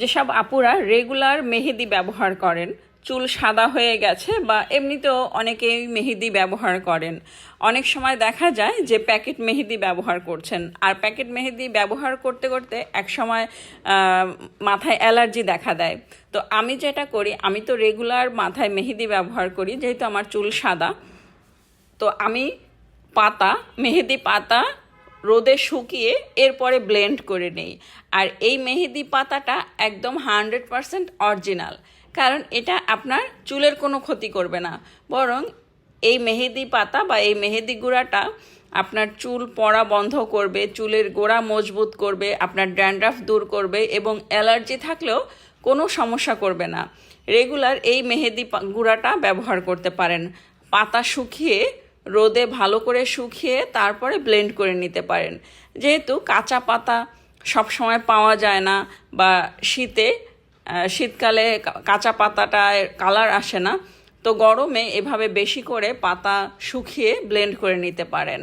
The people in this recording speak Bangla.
যেসব আপুরা রেগুলার মেহেদি ব্যবহার করেন, চুল সাদা হয়ে গেছে বা এমনিতেও অনেকেই মেহেদি ব্যবহার করেন। অনেক সময় দেখা যায় যে প্যাকেট মেহেদি ব্যবহার করছেন। আর প্যাকেট মেহেদি ব্যবহার করতে করতে এক সময় মাথায় অ্যালার্জি দেখা দেয়। তো আমি যেটা করি, আমি তো রেগুলার মাথায় মেহেদি ব্যবহার করি, যেহেতু আমার চুল সাদা। তো আমি পাতা, মেহেদি পাতা রোদে শুকিয়ে এরপরে ব্লেন্ড করে নেই। আর এই মেহেদি পাতাটা একদম হান্ড্রেড পারসেন্ট অরিজিনাল কারণ এটা আপনার চুলের কোনো ক্ষতি করবে না। বরং এই মেহেদি পাতা বা এই মেহেদি গুঁড়াটা আপনার চুল পড়া বন্ধ করবে, চুলের গোড়া মজবুত করবে, আপনার ড্যান্ড্রাফ দূর করবে এবং অ্যালার্জি থাকলেও কোনো সমস্যা করবে না। রেগুলার এই মেহেদি গুঁড়াটা ব্যবহার করতে পারেন। পাতা শুকিয়ে রোদে ভালো করে শুকিয়ে তারপরে ব্লেন্ড করে নিতে পারেন। যেহেতু কাঁচা পাতা সব সময় পাওয়া যায় না বা শীতে শীতকালে কাঁচা পাতাটায় কালার আসে না, তো গরমে এভাবে বেশি করে পাতা শুকিয়ে ব্লেন্ড করে নিতে পারেন।